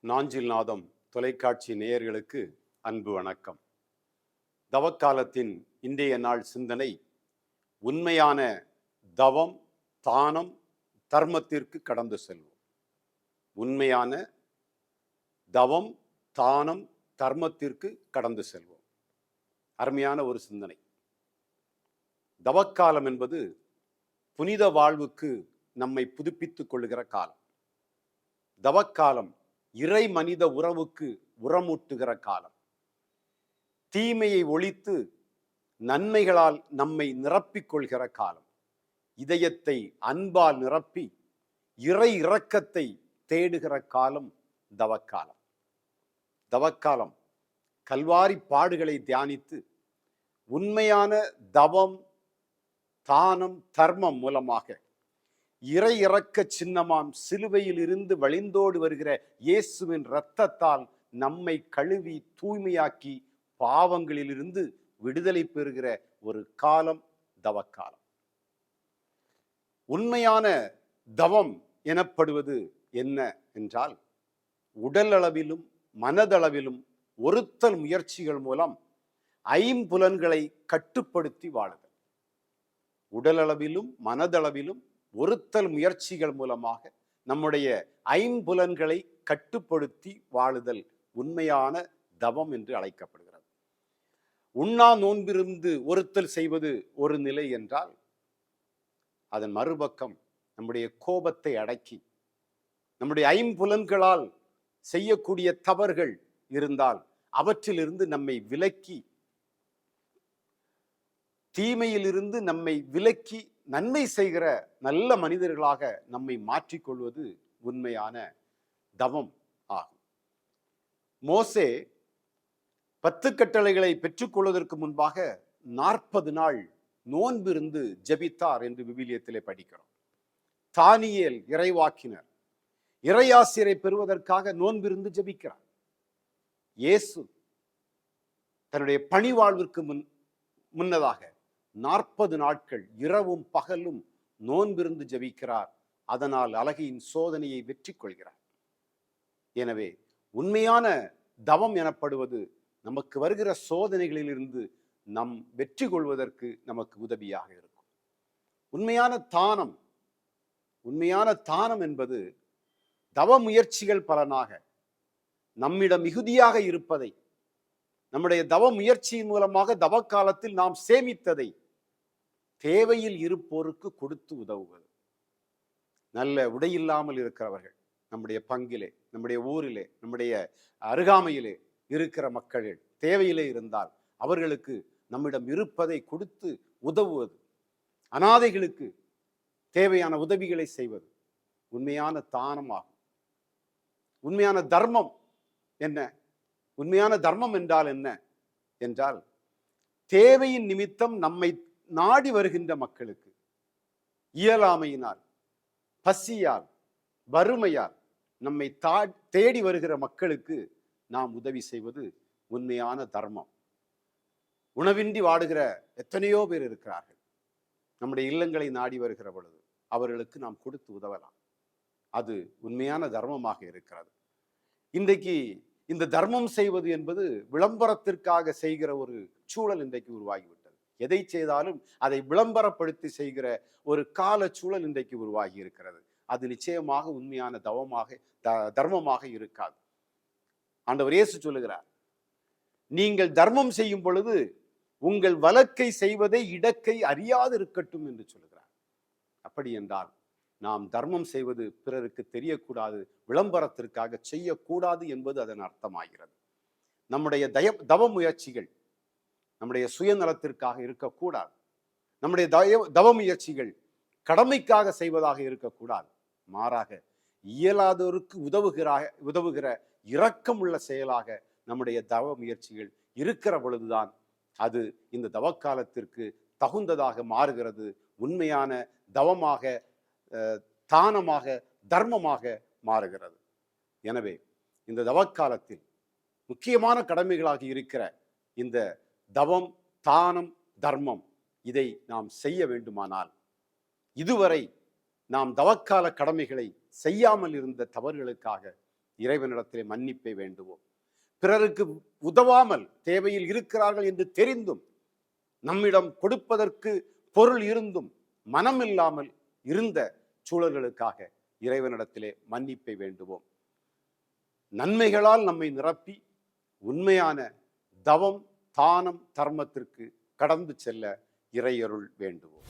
நாஞ்சில் நாதம் தொலைக்காட்சி நேயர்களுக்கு அன்பு வணக்கம். தவக்காலத்தின் இன்றைய நாள் சிந்தனை உண்மையான தவம் தானம் தர்மத்திற்கு கடந்து செல்வோம். உண்மையான தவம் தானம் தர்மத்திற்கு கடந்து செல்வோம். அருமையான ஒரு சிந்தனை. தவக்காலம் என்பது புனித வாழ்வுக்கு நம்மை புதுப்பித்துக் கொள்கிற காலம். தவக்காலம் இறை மனித உறவுக்கு உரமூட்டுகிற காலம். தீமையை ஒழித்து நன்மைகளால் நம்மை நிரப்பிக் கொள்கிற காலம். இதயத்தை அன்பால் நிரப்பி இறை இரக்கத்தை தேடுகிற காலம் தவக்காலம். தவக்காலம் கல்வாரி பாடுகளை தியானித்து உண்மையான தவம் தானம் தர்மம் மூலமாக இறை இறக்க சின்னமாம் சிலுவையில் இருந்து வழிந்தோடு வருகிற இயேசுவின் இரத்தத்தால் நம்மை கழுவி தூய்மையாக்கி பாவங்களிலிருந்து விடுதலை பெறுகிற ஒரு காலம் தவக்காலம். உண்மையான தவம் எனப்படுவது என்ன என்றால் உடல் அளவிலும் மனதளவிலும் ஒருத்தல் முயற்சிகள் மூலம் ஐம்புலன்களை கட்டுப்படுத்தி வாழுதல். உடலளவிலும் மனதளவிலும் ஒருத்தல் முயற்சிகள் மூலமாக நம்முடைய ஐம்புலன்களை கட்டுப்படுத்தி வாழுதல் உண்மையான தவம் என்று அழைக்கப்படுகிறது. உண்ணா நோன்பிருந்து ஒருத்தல் செய்வது ஒரு நிலை என்றால் அதன் மறுபக்கம் நம்முடைய கோபத்தை அடக்கி நம்முடைய ஐம்புலன்களால் செய்யக்கூடிய தவறுகள் இருந்தால் அவற்றிலிருந்து நம்மை விலக்கி தீமையிலிருந்து நம்மை விலக்கி நன்மை செய்கிற நல்ல மனிதர்களாக நம்மை மாற்றிக்கொள்வது உண்மையான தவம் ஆகும். மோசே பத்து கட்டளைகளை பெற்றுக்கொள்வதற்கு முன்பாக நாற்பது நாள் நோன்பிருந்து ஜெபித்தார் என்று விவிலியத்திலே படிக்கிறோம். தானியல் இறைவாக்கினர் இறையாசிரியரை பெறுவதற்காக நோன்பிருந்து ஜெபிக்கிறார். இயேசு தன்னுடைய பணிவாழ்விற்கு முன் முன்னதாக நாற்பது நாட்கள் இரவும் பகலும் நோன்பிருந்து ஜபிக்கிறார். அதனால் அழகியின் சோதனையை வெற்றி கொள்கிறார் எனவே உண்மையான தவம் எனப்படுவது நமக்கு வருகிற சோதனைகளிலிருந்து நம் வெற்றி கொள்வதற்கு நமக்கு உதவியாக இருக்கும். உண்மையான தானம் உண்மையான தானம் என்பது தவ முயற்சிகள் பலனாக நம்மிடம் மிகுதியாக இருப்பதை நம்முடைய தவ முயற்சியின் மூலமாக தவ காலத்தில் நாம் சேமித்ததை தேவையில் இருப்போருக்கு கொடுத்து உதவுவது. நல்ல உடையில்லாமல் இருக்கிறவர்கள் நம்முடைய பங்கிலே நம்முடைய ஊரிலே நம்முடைய அருகாமையிலே இருக்கிற மக்கள் தேவையிலே இருந்தால் அவர்களுக்கு நம்மிடம் இருப்பதை கொடுத்து உதவுவது. அனாதைகளுக்கு தேவையான உதவிகளை செய்வது உண்மையான தானமாகும் உண்மையான தர்மம் என்ன? உண்மையான தர்மம் என்றால் என்ன? என்றால் தேவையின் நிமித்தம் நம்மை நாடி வருகின்ற மக்களுக்கு இயலாமையினால் பசியால் வறுமையால் நம்மை தா தேடி வருகிற மக்களுக்கு நாம் உதவி செய்வது உண்மையான தர்மம். உணவின்றி வாடுகிற எத்தனையோ பேர் இருக்கிறார்கள். நம்முடைய இல்லங்களை நாடி வருகிற பொழுது அவர்களுக்கு நாம் கொடுத்து உதவலாம். அது உண்மையான தர்மமாக இருக்கிறது. இன்றைக்கு இந்த தர்மம் செய்வது என்பது விளம்பரத்திற்காக செய்கிற ஒரு சூழல் இன்றைக்கு உருவாகிவிடும் எதை செய்தாலும் அதை விளம்பரப்படுத்தி செய்கிற ஒரு கால சூழல் இன்றைக்கு உருவாகி இருக்கிறது. அது நிச்சயமாக உண்மையான தவமாக த- தர்மமாக இருக்காது. ஆண்டவர் இயேசு சொல்லுகிறார் நீங்கள் தர்மம் செய்யும் பொழுது உங்கள் வழக்கை செய்வதை இடக்கை அறியாது இருக்கட்டும் என்று சொல்லுகிறார். அப்படி என்றால் நாம் தர்மம் செய்வது பிறருக்கு தெரியக்கூடாது விளம்பரத்திற்காக செய்யக்கூடாது என்பது அதன் அர்த்தமாகிறது. நம்முடைய தய தவ முயற்சிகள் நம்முடைய சுயநலத்திற்காக இருக்கக்கூடாது. நம்முடைய தய தவ முயற்சிகள் கடமைக்காக செய்வதாக இருக்கக்கூடாது. மாறாக இயலாதோருக்கு உதவுகிறாக உதவுகிற இரக்கமுள்ள செயலாக நம்முடைய தவ முயற்சிகள் இருக்கிற பொழுதுதான் அது இந்த தவக்காலத்திற்கு தகுந்ததாக மாறுகிறது. உண்மையான தவமாக அஹ், தானமாக தர்மமாக மாறுகிறது. எனவே இந்த தவக்காலத்தில் முக்கியமான கடமைகளாக இருக்கிற இந்த தவம் தானம் தர்மம் இதை நாம் செய்ய வேண்டுமானால் இதுவரை நாம் தவக்கால கடமைகளை செய்யாமல் இருந்த தவறுகளுக்காக இறைவனிடத்திலே மன்னிப்பை வேண்டுவோம். பிறருக்கு உதவாமல் தேவையில் இருக்கிறார்கள் என்று தெரிந்தும் நம்மிடம் கொடுப்பதற்கு பொருள் இருந்தும் மனம் இல்லாமல் இருந்த சூழல்களுக்காக இறைவனிடத்திலே மன்னிப்பை வேண்டுவோம். நன்மைகளால் நம்மை நிரப்பி உண்மையான தவம் தானம் தர்மத்திற்கு கடந்து செல்ல இறையருள் வேண்டுவோம்.